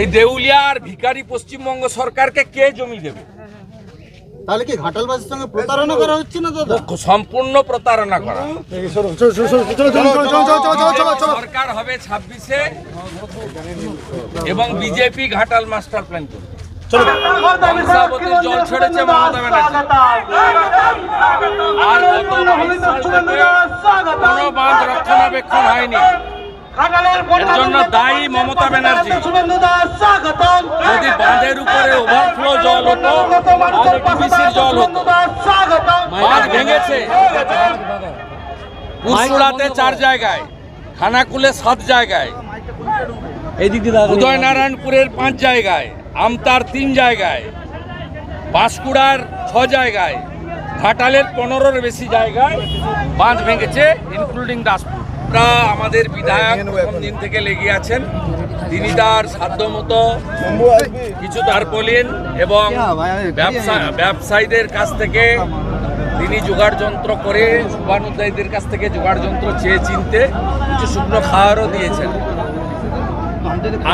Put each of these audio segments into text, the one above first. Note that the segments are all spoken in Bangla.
এই দেউলিয়া আর ভিখারি পশ্চিমবঙ্গ সরকারকে কে জমি দেবে? তাহলে কি ঘাটালবাসীর সঙ্গে প্রতারণা করা হচ্ছে না দাদা? সম্পূর্ণ প্রতারণা করা। সরকার হবে ছাব্বিশে এবং বিজেপি ঘাটাল মাস্টার প্ল্যান করবে। জল ছেড়েছে মমতা ব্যানার্জি। আর কোনো বাঁধ রক্ষণাবেক্ষণ হয়নি। এর জন্য দায়ী মমতা ব্যানার্জি। যদি বাঁধের উপরে ওভারফ্লো জল হতো তাহলে জল হতো। বাঁধ ভেঙেছে। পুরসুড়াতে চার জায়গায় খানাকুলে সাত জায়গায় উদয়নারায়ণপুরের পাঁচ জায়গায় আমতার তিন জায়গায় বাঁশকুড়ার ছ জায়গায় ঘাটালের পনেরোর বেশি জায়গায় বাঁধ ভেঙেছে ইনক্লুডিং দাসপুর। আমরা আমাদের বিধায়ক দিন থেকে লেগে আছেন। তিনি তার সাধ্যমতো কিছু তারপলিন এবং ব্যবসা ব্যবসায়ীদের কাছ থেকে তিনি জোগাড় যন্ত্র করে শুভানুদ্দায়ীদের কাছ থেকে জোগাড় যন্ত্র চেয়ে চিনতে কিছু শুকনো খাওয়ারও দিয়েছেন।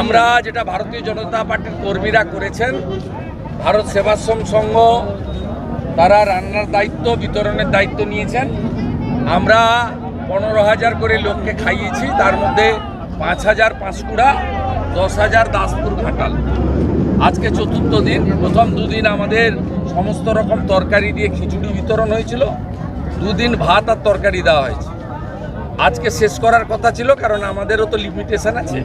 আমরা যেটা ভারতীয় জনতা পার্টির কর্মীরা করেছেন, ভারত সেবাশ্রম সংঘ, তারা রান্নার দায়িত্ব, বিতরণের দায়িত্ব নিয়েছেন। আমরা পনেরো হাজার করে লোককে খাইয়েছি, তার মধ্যে পাঁচ হাজার পাঁশকুড়া দশ হাজার দাসপুর ঘাটাল। আজকে চতুর্থ দিন, প্রথম দুদিন আমাদের সমস্ত রকম তরকারি দিয়ে খিচুড়ি বিতরণ হয়েছিল, দুদিন ভাত আর তরকারি দেওয়া হয়েছে। আজকে শেষ করার কথা ছিল, কারণ আমাদেরও তো লিমিটেশন আছে।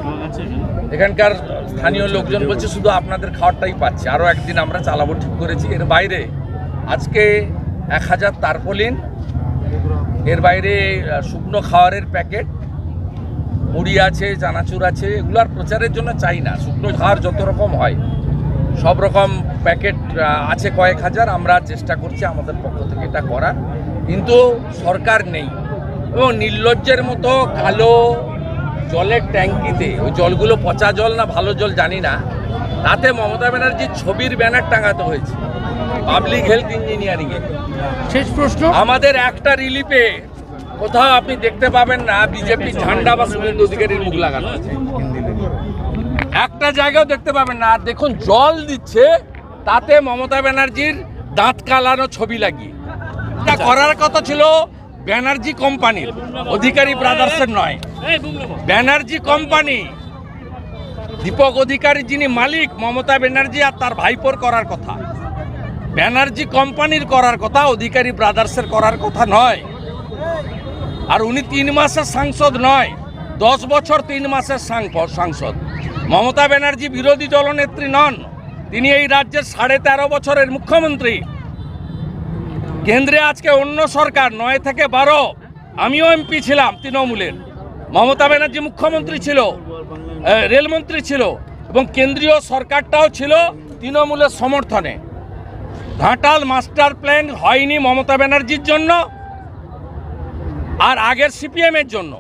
এখানকার স্থানীয় লোকজন বলছে, শুধু আপনাদের খাওয়ারটাই পাচ্ছে। আরও একদিন আমরা চালাবো ঠিক করেছি। এর বাইরে, আজকে এক হাজার তারপলিন এর বাইরে শুকনো খাওয়ারের প্যাকেট, মুড়ি আছে, চানাচুর আছে এগুলো আর প্রচারের জন্য চাই না। শুকনো খাওয়ার যত রকম হয়, সব রকম প্যাকেট আছে কয়েক হাজার, আমরা চেষ্টা করছি আমাদের পক্ষ থেকে এটা করার। কিন্তু সরকার নেই। এবং নির্লজ্জের মতো কালো জলের ট্যাঙ্কিতে, ওই জলগুলো পচা জল না ভালো জল জানি না, তাতে মমতা ব্যানার্জির ছবির ব্যানার টাঙাতে হয়েছে। পাবলিক হেলথ ইঞ্জিনিয়ারিংয়ে শেষ প্রশ্ন। আমাদের একটা রিলিফে কোথাও আপনি দেখতে পাবেন না বিজেপি ঝান্ডা বা শুভেন্দু অধিকারীর মুখ লাগানো আছে। একটা জায়গাও দেখতে পাবেন না। আর দেখুন জল দিচ্ছে তাতে মমতা ব্যানার্জির দাঁত কালানো ছবি লাগিয়ে। এটা করার কথা ছিল ব্যানার্জি কোম্পানির অধিকারী ব্রাদার্সের নয়। ব্যানার্জি কোম্পানি দীপক অধিকারী যিনি মালিক মমতা ব্যানার্জি আর তার ভাইপোর করার কথা। ব্যানার্জি কোম্পানির করার কথা, অধিকারী ব্রাদার্সের করার কথা নয়। আর উনি তিন মাসের সাংসদ নয়, দশ বছর তিন মাসের সাংসদ। মমতা ব্যানার্জি বিরোধী দলনেত্রী নন, তিনি এই রাজ্যের সাড়ে তেরো বছরের মুখ্যমন্ত্রী। কেন্দ্রে আজকে অন্য সরকার, নয় থেকে বারো। আমিও এমপি ছিলাম তৃণমূলের। মমতা ব্যানার্জি মুখ্যমন্ত্রী ছিল রেলমন্ত্রী ছিল, এবং কেন্দ্রীয় সরকারটাও ছিল তৃণমূলের সমর্থনে। ঘাটাল মাস্টার প্ল্যান হয়নি মমতা ব্যানার্জির জন্য আর আগের সিপিএম এর জন্য।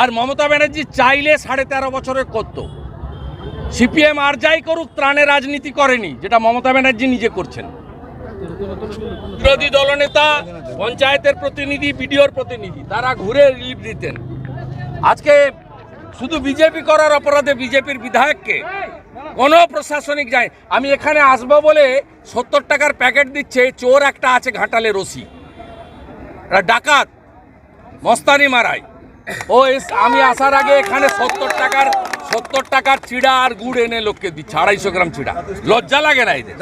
আর মমতা ব্যানার্জি চাইলে সাড়ে তেরো বছরের করতো। সিপিএম আর যাই করুক, ত্রাণে রাজনীতি করেনি, যেটা মমতা ব্যানার্জি নিজে করছেন। বিরোধী দলনেতা, পঞ্চায়েতের প্রতিনিধি, বিডিওর প্রতিনিধি, তারা ঘুরে রিলিফ দিতেন। আজকে শুধু বিজেপি করার অপরাধে বিজেপির বিধায়ককে কোনো প্রশাসনিক যায়। আমি এখানে আসব বলে সত্তর টাকার প্যাকেট দিচ্ছে, চোর একটা আছে ঘাটালে রসি। ডাকাত, মস্তানি মারাই ও আমি আসার আগে এখানে সত্তর টাকার সত্তর টাকার চিড়া আর গুড় এনে লোককে দিচ্ছে, আড়াইশো গ্রাম চিড়া লজ্জা লাগে না এদের।